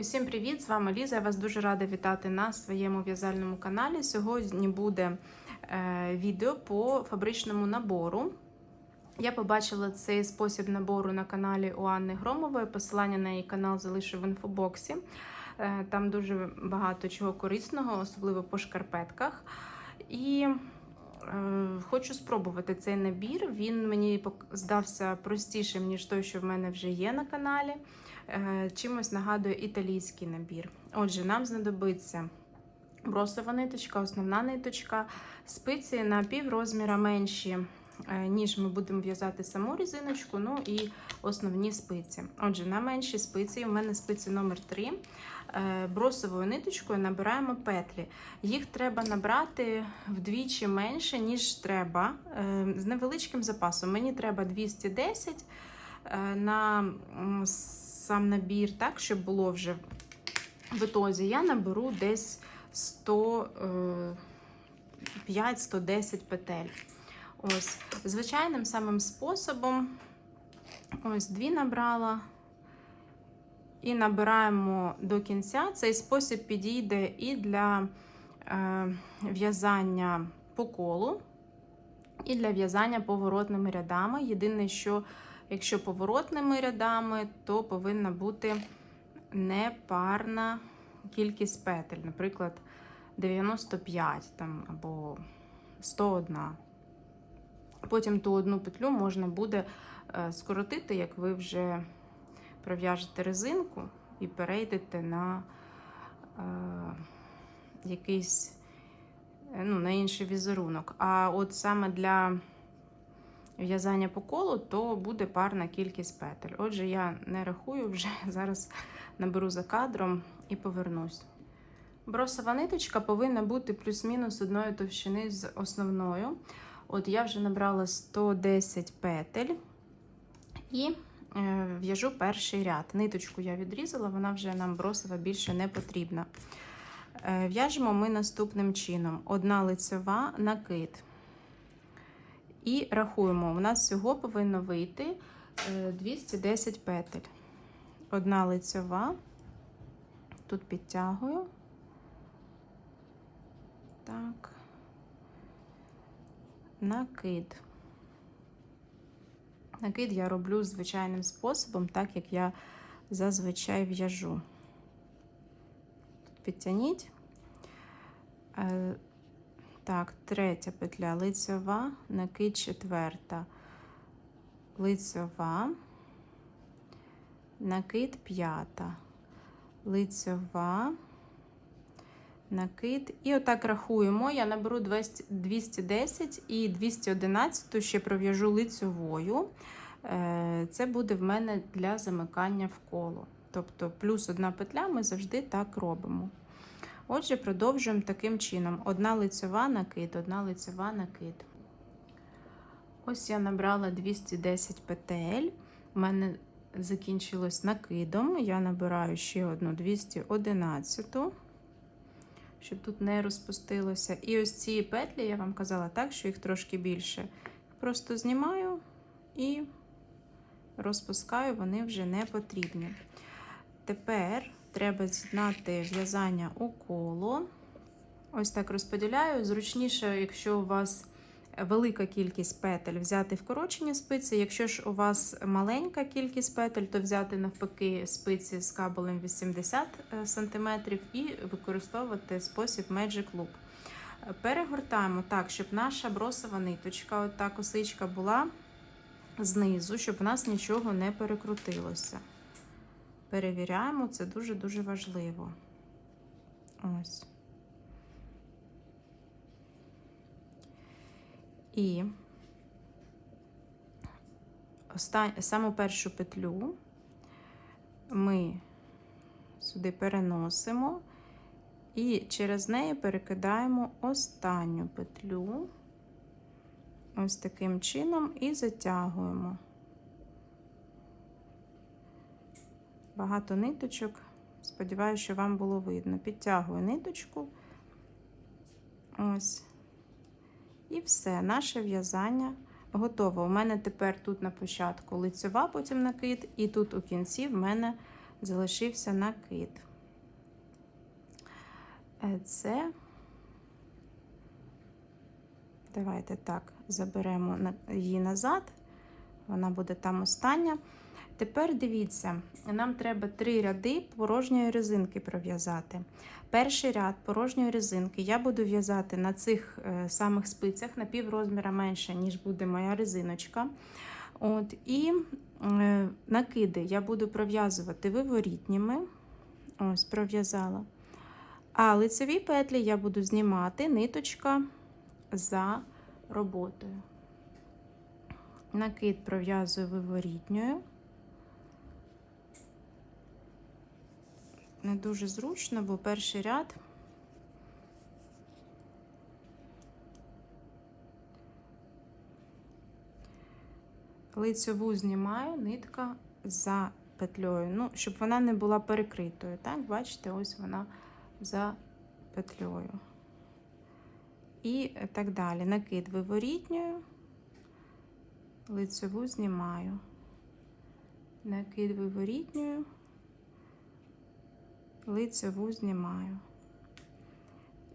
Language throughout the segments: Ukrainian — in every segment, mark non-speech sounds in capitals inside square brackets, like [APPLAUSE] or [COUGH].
Усім привіт! З вами Ліза. Я вас дуже рада вітати на своєму в'язальному каналі. Сьогодні буде е, відео по фабричному набору. Я побачила цей спосіб набору на каналі у Анни Громової. Посилання на її канал залишу в інфобоксі. Е, там дуже багато чого корисного, особливо по шкарпетках. І хочу спробувати цей набір. Він мені здався простішим, ніж той, що в мене вже є на каналі. Е, чимось нагадує італійський набір. Отже, нам знадобиться бросова ниточка, основна ниточка, спиці на пів розміра менші, е, ніж ми будемо в'язати саму різиночку, ну і основні спиці. Отже, на менші спиці, у мене спиці номер 3 бросовою ниточкою набираємо петлі. Їх треба набрати вдвічі менше, ніж треба, е, з невеличким запасом. Мені треба 210 е, на сам набір, так, щоб було вже в ітозі, я наберу десь 105-110 петель. Ось, звичайним самим способом, ось дві набрала. І набираємо до кінця. Цей спосіб підійде і для е, в'язання по колу, і для в'язання поворотними рядами. Єдине, що Якщо поворотними рядами, то повинна бути непарна кількість петель, наприклад, 95 там, або 101. Потім ту одну петлю можна буде е, скоротити, як ви вже пров'яжете резинку і перейдете на е, якийсь е, ну, на інший візерунок. А от саме для в'язання по колу, то буде парна кількість петель. Отже, я не рахую вже, [LAUGHS] зараз наберу за кадром і повернусь. Бросова ниточка повинна бути плюс-мінус одної товщини з основною. От я вже набрала 110 петель і в'яжу перший ряд. Ниточку я відрізала, вона вже нам бросова більше не потрібна. Е, в'яжемо ми наступним чином: одна лицева накид. І рахуємо, у нас всього повинно вийти 210 петель. Одна лицьова, тут підтягую. Так, накид. Накид я роблю звичайним способом, так як я зазвичай в'яжу. Підтягніть. Е, так, третя петля лицьова, накид четверта, лицьова, накид п'ята, лицьова, накид. І отак рахуємо. Я наберу 210 і 211 ще пров'яжу лицьовою. Е, це буде в мене для замикання в коло. Тобто, плюс одна петля ми завжди так робимо. Отже, продовжуємо таким чином: одна лицьова накид, одна лицьова накид. Ось я набрала 210 петель. У мене закінчилось накидом. Я набираю ще одну 211, щоб тут не розпустилося. І ось ці петлі, я вам казала так, що їх трошки більше. Просто знімаю і розпускаю, вони вже не потрібні. Тепер треба з'єднати в'язання у коло. Ось так розподіляю. Зручніше, якщо у вас велика кількість петель, взяти вкорочені спиці. Якщо ж у вас маленька кількість петель, то взяти навпаки спиці з кабелем 80 см і використовувати спосіб Magic Loop. Перегортаємо так, щоб наша бросова ниточка, от та косичка була знизу, щоб в нас нічого не перекрутилося. Перевіряємо, це дуже-дуже важливо. Ось. І саму першу петлю ми сюди переносимо і через неї перекидаємо останню петлю ось таким чином і затягуємо. багато ниточок. Сподіваюся, що вам було видно. Підтягую ниточку. Ось. І все, наше в'язання готово. У мене тепер тут на початку лицьова, потім накид, і тут у кінці в мене залишився накид. Е, це, давайте так, заберемо її назад. Вона буде там остання. Тепер дивіться, нам треба три ряди порожньої резинки пров'язати. Перший ряд порожньої резинки я буду в'язати на цих е, самих спицях на пів розміра менше, ніж буде моя резиночка. От, і е, накиди я буду пров'язувати виворітніми. Ось, пров'язала. А лицеві петлі я буду знімати ниточка за роботою. Накид пров'язую виворітньою. Не дуже зручно, бо перший ряд. Лицеву знімаю, нитка за петлею. Ну, щоб вона не була перекритою. Так, бачите, ось вона за петлею. І так далі. Накид виворітньою, лицеву знімаю. Накид виворітньою, лицеву знімаю.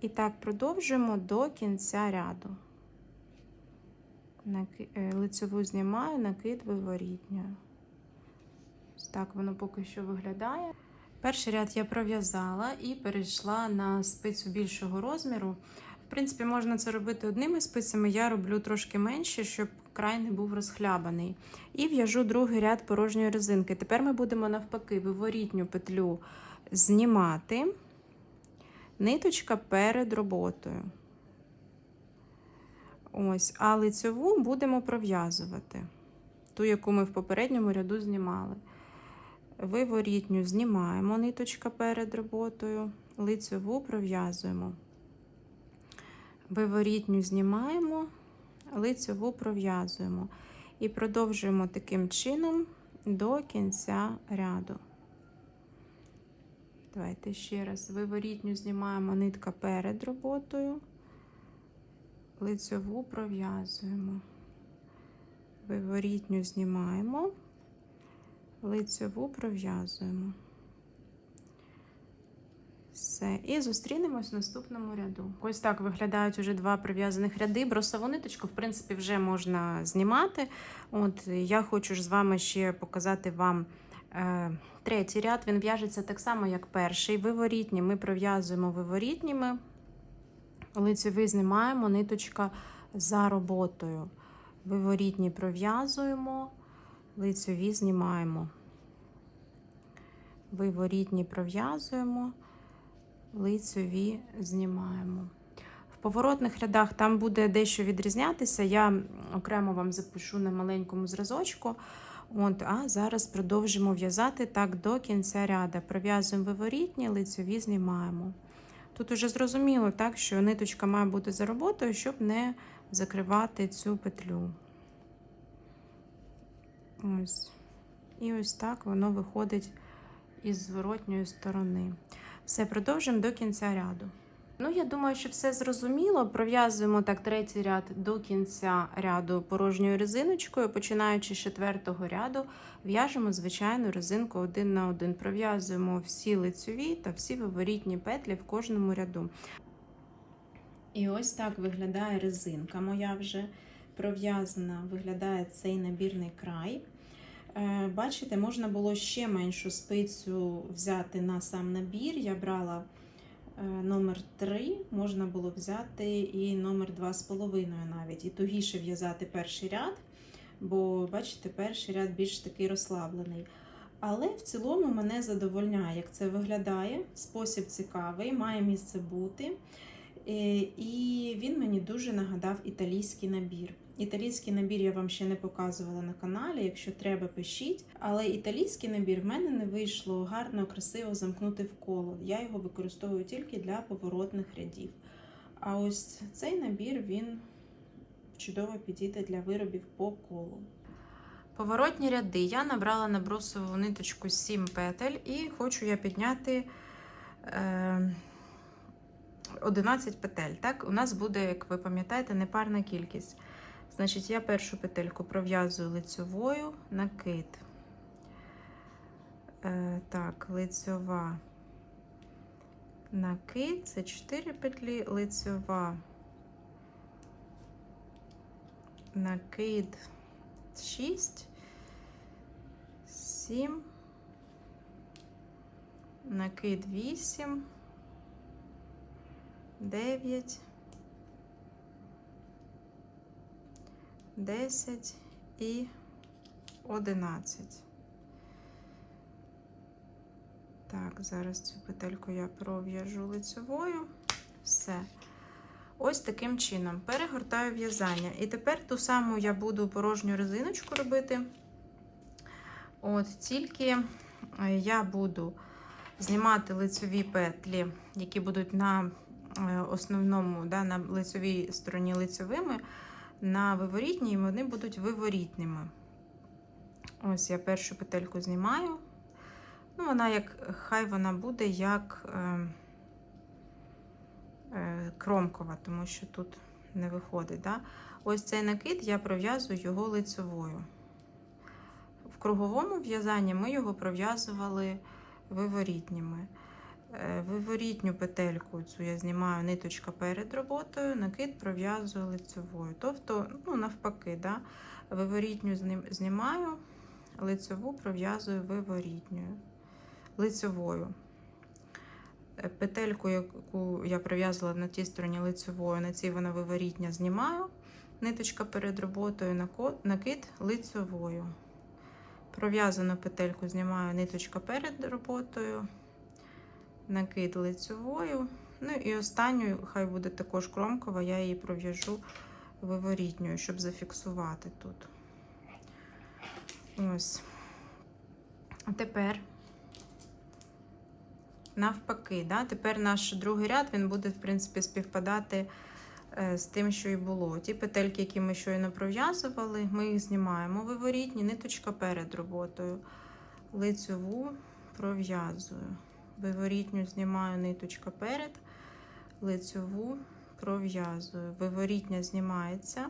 І так продовжуємо до кінця ряду. Е, Лицеву знімаю, накид виворітньою. Ось так воно поки що виглядає. Перший ряд я пров'язала і перейшла на спицю більшого розміру. Принципі, можна це робити одними спицями. Я роблю трошки менше, щоб край не був розхлябаний. І в'яжу другий ряд порожньої резинки. Тепер ми будемо навпаки виворітню петлю знімати. Ниточка перед роботою. Ось, а лицеву будемо пров'язувати. Ту, яку ми в попередньому ряду знімали. Виворітню знімаємо ниточка перед роботою, лицеву пров'язуємо. Виворітню знімаємо, лицеву пров'язуємо. І продовжуємо таким чином до кінця ряду. Давайте ще раз. Виворітню знімаємо нитка перед роботою, лицеву пров'язуємо. Виворітню знімаємо, лицеву пров'язуємо. Все. І зустрінемось в наступному ряду. Ось так виглядають уже два прив'язаних ряди. Бросову ниточку, в принципі, вже можна знімати. От я хочу ж з вами ще показати вам е, третій ряд. Він в'яжеться так само, як перший. Виворітні ми пров'язуємо виворітніми, лицеві знімаємо ниточка за роботою. Виворітні пров'язуємо, лицеві знімаємо. Виворітні пров'язуємо, лицеві знімаємо. В поворотних рядах там буде дещо відрізнятися. Я окремо вам запишу на маленькому зразочку. От, а зараз продовжимо в'язати так до кінця ряда. Пров'язуємо виворітні, лицеві знімаємо. Тут уже зрозуміло, так, що ниточка має бути за роботою, щоб не закривати цю петлю. Ось. І ось так воно виходить із зворотньої сторони. Все, продовжимо до кінця ряду. Ну, я думаю, що все зрозуміло. Пров'язуємо так третій ряд до кінця ряду порожньою резиночкою. Починаючи з четвертого ряду, в'яжемо звичайну резинку один на один. Пров'язуємо всі лицеві та всі виворітні петлі в кожному ряду. І ось так виглядає резинка моя вже пров'язана, виглядає цей набірний край. Е, Бачите, можна було ще меншу спицю взяти на сам набір. Я брала е, номер 3, можна було взяти і номер 2,5 навіть, і тугіше в'язати перший ряд, бо, бачите, перший ряд більш такий розслаблений. Але в цілому мене задовольняє, як це виглядає. Спосіб цікавий, має місце бути. Е, І він мені дуже нагадав італійський набір. Італійський набір я вам ще не показувала на каналі. Якщо треба, пишіть. Але італійський набір в мене не вийшло гарно, красиво замкнути в коло. Я його використовую тільки для поворотних рядів. А ось цей набір він чудово підійде для виробів по колу. Поворотні ряди я набрала на брусову ниточку 7 петель і хочу я підняти. Е 11 петель. Так, у нас буде, як ви пам'ятаєте, непарна кількість. Значить, я першу петельку пров'язую лицьовою накид. Е, так, лицьова, накид, це 4 петлі, лицьова, накид 6, 7, накид 8, 9, 10 і 11. Так, зараз цю петельку я пров'яжу лицевою. Все. Ось таким чином перегортаю в'язання. І тепер ту саму я буду порожню резиночку робити. От, тільки е, я буду знімати лицеві петлі, які будуть на е, основному, да, на лицевій стороні лицевими, на виворітній, і вони будуть виворітними. Ось я першу петельку знімаю. Ну, вона як, хай вона буде як е, е, кромкова, тому що тут не виходить. Да? Ось цей накид я пров'язую його лицевою. В круговому в'язанні ми його пров'язували виворітніми. Е, Виворітню петельку цю я знімаю ниточка перед роботою, накид пров'язую лицевою. Тобто, ну, навпаки, да? виворітню знімаю, лицеву пров'язую виворітньою лицевою. Е, Петельку, яку я пров'язала на тій стороні лицевою, на цій вона виворітня знімаю. Ниточка перед роботою, накид лицевою. Пров'язану петельку знімаю ниточка перед роботою, накид лицевою. Ну і останню, хай буде також кромкова, я її пров'яжу виворітньою, щоб зафіксувати тут. Ось. А тепер навпаки, да? тепер наш другий ряд він буде, в принципі, співпадати е, з тим, що і було. Ті петельки, які ми щойно пров'язували, ми їх знімаємо виворітні, ниточка перед роботою. Лицеву пров'язую. Виворітню знімаю ниточка перед, лицеву пров'язую. Виворітня знімається,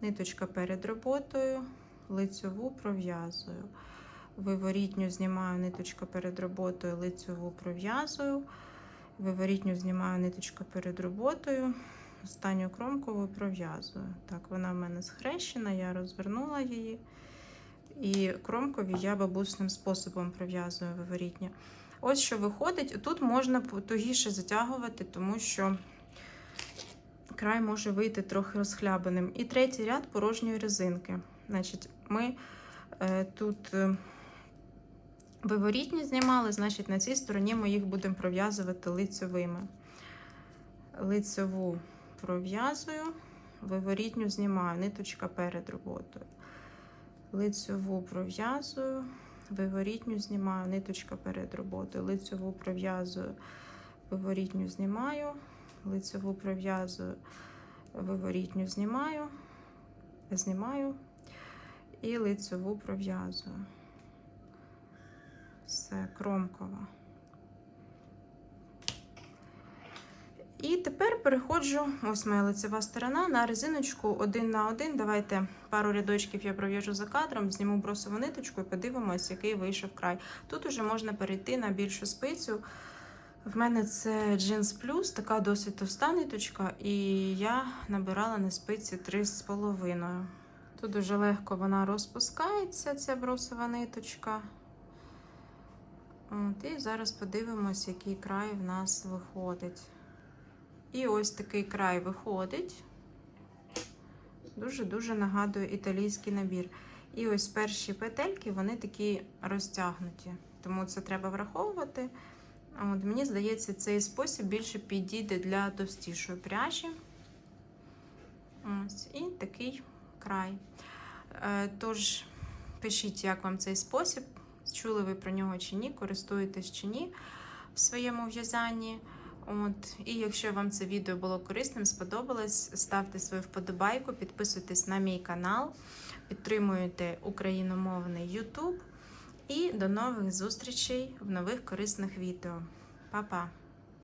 ниточка перед роботою, лицеву пров'язую. Виворітню знімаю ниточка перед роботою, лицеву пров'язую. Виворітню знімаю ниточка перед роботою, останню кромкову пров'язую. Так, вона в мене схрещена, я розвернула її. І кромкові я бабусним способом пров'язую виворітня. Ось що виходить. Тут можна тугіше затягувати, тому що край може вийти трохи розхлябаним. І третій ряд порожньої резинки. Значить, ми е, тут. Е, Виворітні знімали, значить, на цій стороні ми їх будемо пров'язувати лицевими. Лицеву пров'язую, виворітню знімаю, ниточка перед роботою. Лицеву пров'язую, виворітню знімаю, ниточка перед роботою. Лицеву пров'язую, виворітню знімаю, лицеву пров'язую, виворітню знімаю, знімаю і лицеву пров'язую. Все, кромкова. І тепер переходжу, ось моя лицева сторона, на резиночку один на один. Давайте пару рядочків я пров'яжу за кадром, зніму бросову ниточку і подивимось, який вийшов край. Тут уже можна перейти на більшу спицю. В мене це Jeans Plus, така досить товста ниточка, і я набирала на спиці 3,5. Тут дуже легко вона розпускається, ця бросова ниточка. От, і зараз подивимось, який край в нас виходить. І ось такий край виходить. Дуже-дуже нагадує італійський набір. І ось перші петельки, вони такі розтягнуті. Тому це треба враховувати. От, Мені здається, цей спосіб більше підійде для товстішої пряжі. Ось, І такий край. Е, Тож, пишіть, як вам цей спосіб. Чули ви про нього чи ні, користуєтесь чи ні в своєму в'язанні. От, І якщо вам це відео було корисним, сподобалось, ставте свою вподобайку, підписуйтесь на мій канал, підтримуйте україномовний YouTube. І до нових зустрічей в нових корисних відео. Па-па!